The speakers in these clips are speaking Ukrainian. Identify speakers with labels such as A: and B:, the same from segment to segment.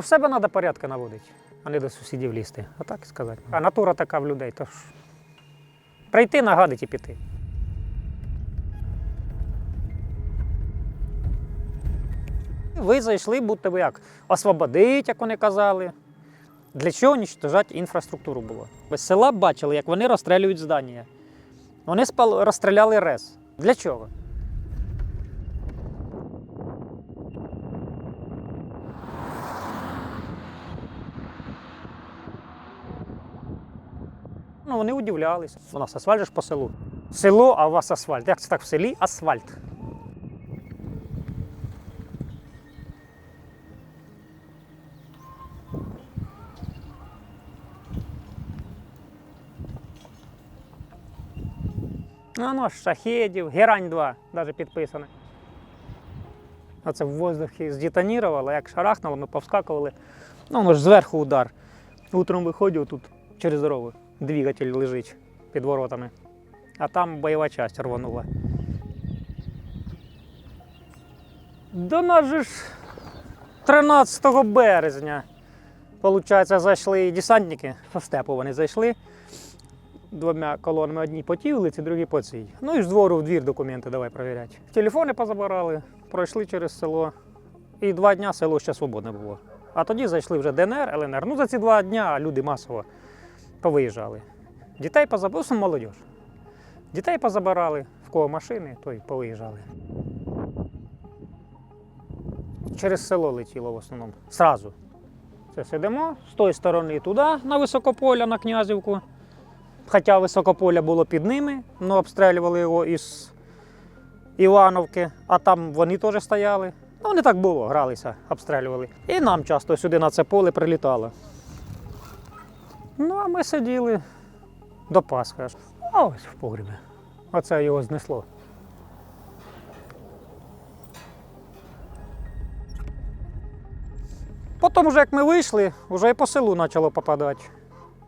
A: У себе треба порядки наводити, а не до сусідів лізти. Отак сказати. А натура така в людей, то ж прийти, нагадити і піти. Ви зайшли, будьте ви як освободить, як вони казали. Для чого уничтожати інфраструктуру було? Без села бачили, як вони розстрілюють здання. Вони розстріляли РЕС. Для чого? Ну, вони удивлялися. У нас асфальт ж по селу. Село, а у вас асфальт. Як це так в селі? Асфальт. Ну, ну, шахедів, Герань 2 навіть підписано. Оце в воздухі здетонувало, як шарахнуло, ми повскакували. Ну, воно ж зверху удар. Утром виходив тут через дорогу. Двигатель лежить під воротами. А там бойова часть рванула. До нас же ж 13 березня. Получається, зайшли десантники степу вони зайшли двома колонами одні по тій вулиці, другі по цій. Ну і з двору в двір документи давай перевіряти. Телефони позабирали, пройшли через село. І два дня село ще свободне було. А тоді зайшли вже ДНР, ЛНР. Ну за ці два дня люди масово повиїжджали. Дітей позабрали, ну, молодь. Дітей позабирали, в кого машини, то й повиїжджали. Через село летіло в основному. Сразу. Це сидимо з тої сторони туди, на високополя, на Князівку. Хоча високополя було під ними, але обстрілювали його із Івановки, а там вони теж стояли. Ну, не так було, гралися, обстрілювали. І нам часто сюди на це поле прилітало. Ну, а ми сиділи до Пасхи. аж. А ось в погрібі. Оце його знесло. Потім, вже як ми вийшли, вже і по селу почало попадати.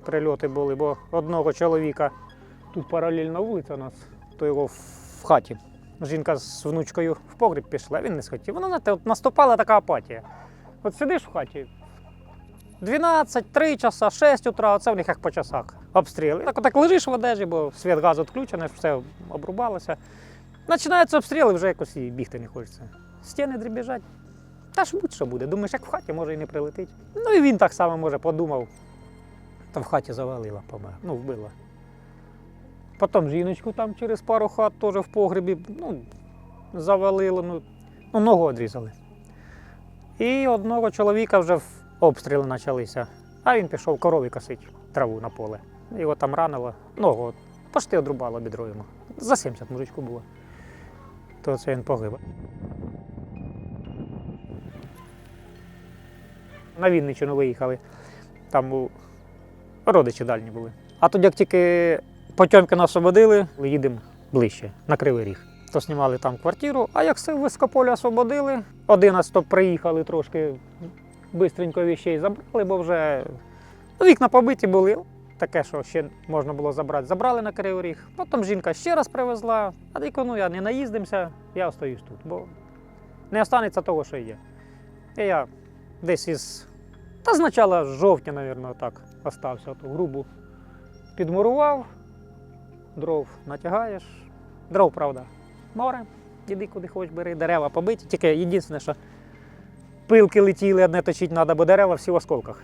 A: Прильоти були, бо одного чоловіка тут паралельна вулиця нас, то його в хаті. Жінка з внучкою в погріб пішла, він не схотів. От наступала така апатія. От сидиш в хаті, 12, 3 часа, 6 утра, оце в них як по часах обстріли. Так, так лежиш в одежі, бо світ газу відключений, все обрубалося. Починаються обстріли, вже якось і бігти не хочеться. Стіни дрібіжать. Та ж будь-що буде. Думаєш, як в хаті може і не прилетить. Ну і він так само може подумав. Та в хаті завалила, помер. Ну, вбила. Потім жіночку там через пару хат теж в погребі ну, завалило, ну, ну, ногу відрізали. І одного чоловіка вже обстріли почалися, а він пішов корові косити траву на поле. Його там ранило, ногу почти одрубало бідро йому. За 70 мужичку було. То це він погиб. На Вінниччину виїхали. Там родичі дальні були. А тоді, як тільки Потьомкіна освободили, їдемо ближче, на Кривий Ріг. То знімали там квартиру, а як з Вискополя освободили, 11 приїхали трошки бистренько віщей забрали, бо вже вікна побиті були. Таке, що ще можна було забрати, забрали на Кривий. Потім жінка ще раз привезла, а дико, ну я не наїздимося, я остаюсь тут, бо не останеться того, що є. І я десь із. Та з жовтня, мабуть, так остався ту грубу. Підмурував, дров натягаєш. Дров, правда, море, іди куди хочеш, бери, дерева побиті. Тільки єдине, що пилки летіли, одне точити треба, бо дерева всі в осколках.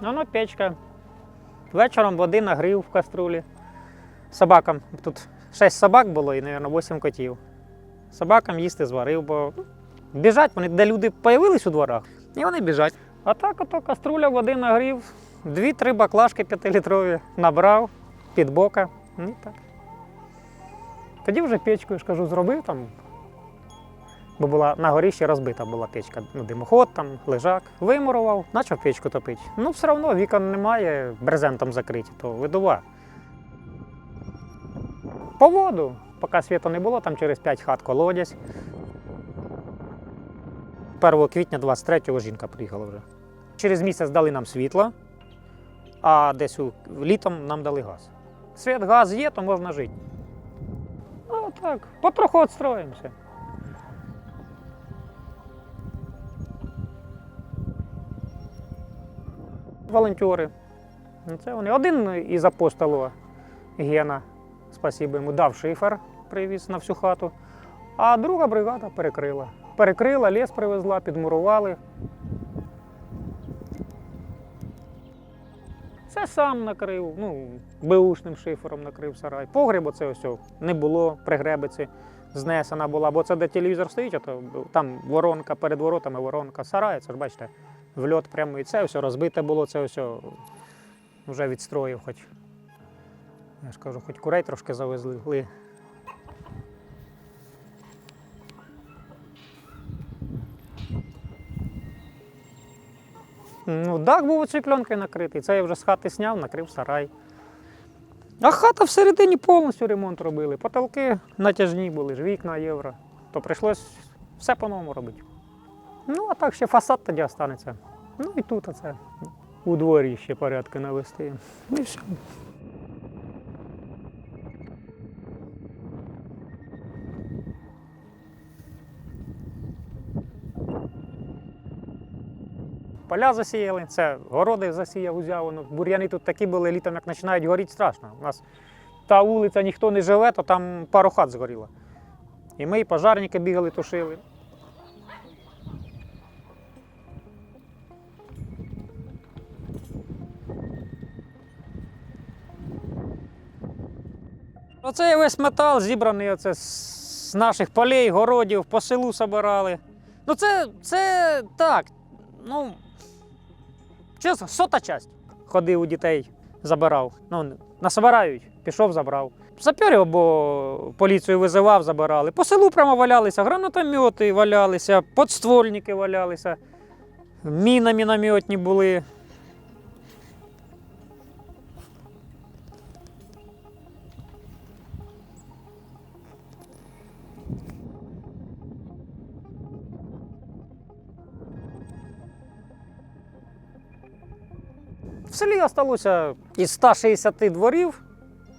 A: Ну, ну, печка. Вечором води нагрів в каструлі. Собакам. Тут 6 собак було і, мабуть, 8 котів. Собакам їсти зварив, бо ну, біжать вони, де люди з'явились у дворах, і вони біжать. А так ото каструля води нагрів, дві-три баклажки п'ятилітрові набрав під бока. Ну, так. Тоді вже печку, я ж кажу, зробив там. Бо була на горі ще розбита була печка, ну, димоход там, лежак. Вимурував, почав печку топити. Ну, все одно вікон немає, брезентом закриті, то видува. По воду, поки світу не було, там через 5 хат колодязь. 1 квітня 23-го жінка приїхала вже. Через місяць дали нам світло, а десь літом нам дали газ. Світ, газ є, то можна жити. Ну так, потроху відстроїмося. Волонтери. Ну, Це вони. Один із апостолів Гена, спасибо йому, дав шифер, привіз на всю хату. А друга бригада перекрила. Перекрила, ліс привезла, підмурували. Це сам накрив, ну, беушним шифером накрив сарай. Погріб оце ось не було, пригребиці знесена була, бо це де телевізор стоїть, ото, там воронка перед воротами, воронка, сарай, це ж бачите, вльот прямо і це все розбите було, це все вже відстроїв хоч. Я ж кажу, хоч курей трошки завезли. Ну, дах був оцею пленкою накритий. Це я вже з хати сняв, накрив сарай. А хата всередині повністю ремонт робили. Потолки натяжні були, ж вікна євро. То прийшлось все по-новому робити. Ну, а так ще фасад тоді останеться. Ну і тут оце у дворі ще порядки навести. Ну і все. Поля засіяли, це городи засіяв, узяв. Ну, бур'яни тут такі були, літом як починають горіти, страшно. У нас та вулиця ніхто не живе, то там пару хат згоріло. І ми, і пожарники бігали, тушили. Оце весь метал зібраний оце з наших полей, городів, по селу собирали. Ну це, це так. Ну, чесно, сота часть. Ходив у дітей, забирав. Ну, насобирають, пішов, забрав. Саперів або поліцію визивав, забирали. По селу прямо валялися, гранатомети валялися, подствольники валялися, міни мінометні були. В селі залишилося із 160 дворів,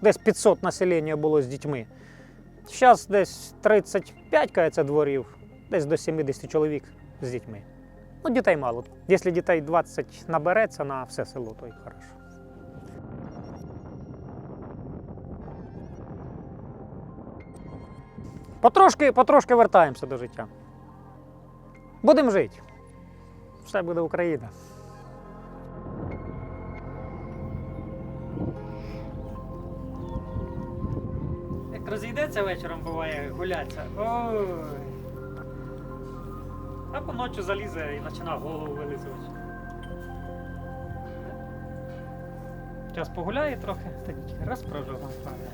A: десь 500 населення було з дітьми. Зараз десь 35 кається дворів, десь до 70 чоловік з дітьми. Ну, дітей мало. Якщо дітей 20 набереться на все село, то й хорошо. Потрошки, потрошки вертаємося до життя. Будемо жити. Все буде Україна. Розійдеться вечором, буває гуляться. Ой. А по ночі залізе і починає голову вилизувати. Зараз погуляє трохи, та раз прожогом падає.